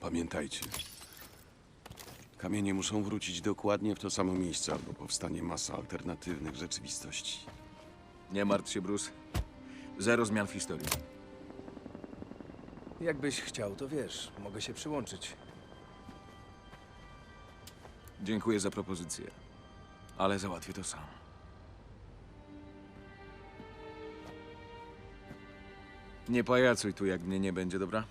Pamiętajcie. Kamienie muszą wrócić dokładnie w to samo miejsce, albo powstanie masa alternatywnych rzeczywistości. Nie martw się, Bruce. Zero zmian w historii. Jakbyś chciał, to wiesz, mogę się przyłączyć. Dziękuję za propozycję. Ale załatwię to sam. Nie pajacuj tu, jak mnie nie będzie, dobra?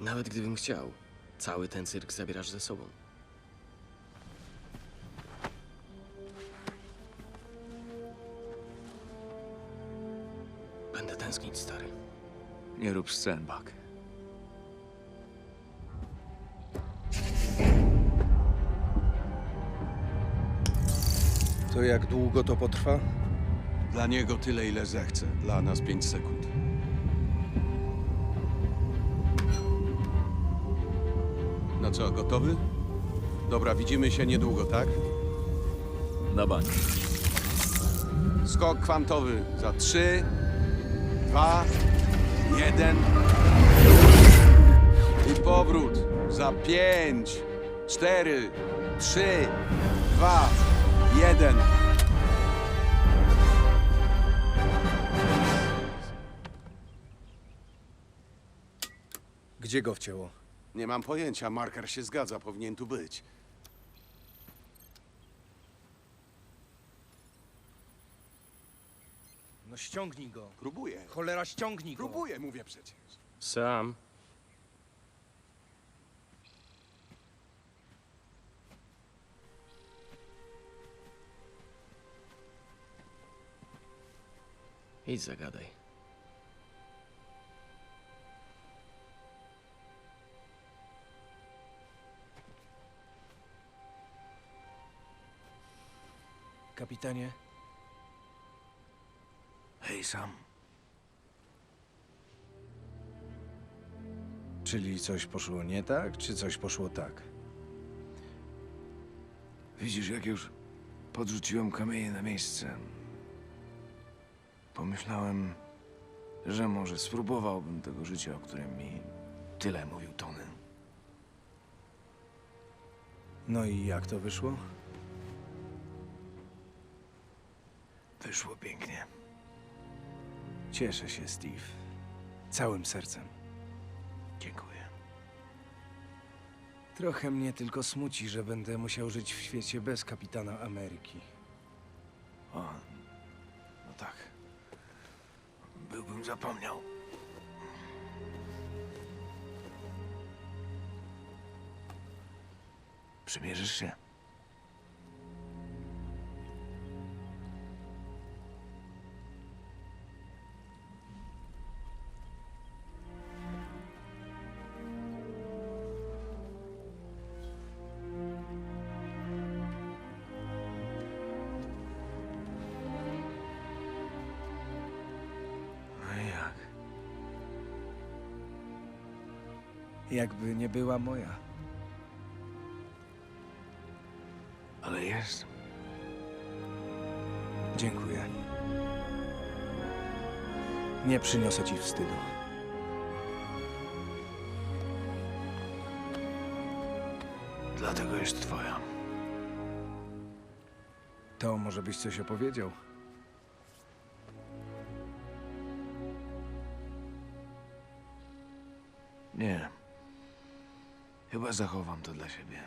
Nawet gdybym chciał, cały ten cyrk zabierasz ze sobą. Będę tęsknić, stary. Nie rób scen, Buck. To jak długo to potrwa? Dla niego tyle, ile zechce. Dla nas 5 sekund. No co, gotowy? Dobra, widzimy się niedługo, tak? Na bank. Skok kwantowy za 3, 2, 1. I powrót za 5, 4, 3, 2, 1. Gdzie go wcięło? Nie mam pojęcia, marker się zgadza, powinien tu być. No ściągnij go. Próbuję. Cholera, ściągnij go. Próbuję, mówię przecież. Sam. Idź zagadaj. Kapitanie, Hej, Sam. czyli coś poszło nie tak, czy coś poszło tak? Widzisz, jak już podrzuciłem kamienie na miejsce. Pomyślałem, że może spróbowałbym tego życia, o którym mi tyle mówił Tony. No i jak to wyszło? Wyszło pięknie. Cieszę się, Steve. Całym sercem. Dziękuję. Trochę mnie tylko smuci, że będę musiał żyć w świecie bez kapitana Ameryki. O, no tak. Byłbym zapomniał. Przymierzysz się? Jakby nie była moja. Ale jest. Dziękuję. Nie przyniosę ci wstydu. Dlatego jest twoja. To może byś coś opowiedział. Nie. Chyba zachowam to dla siebie.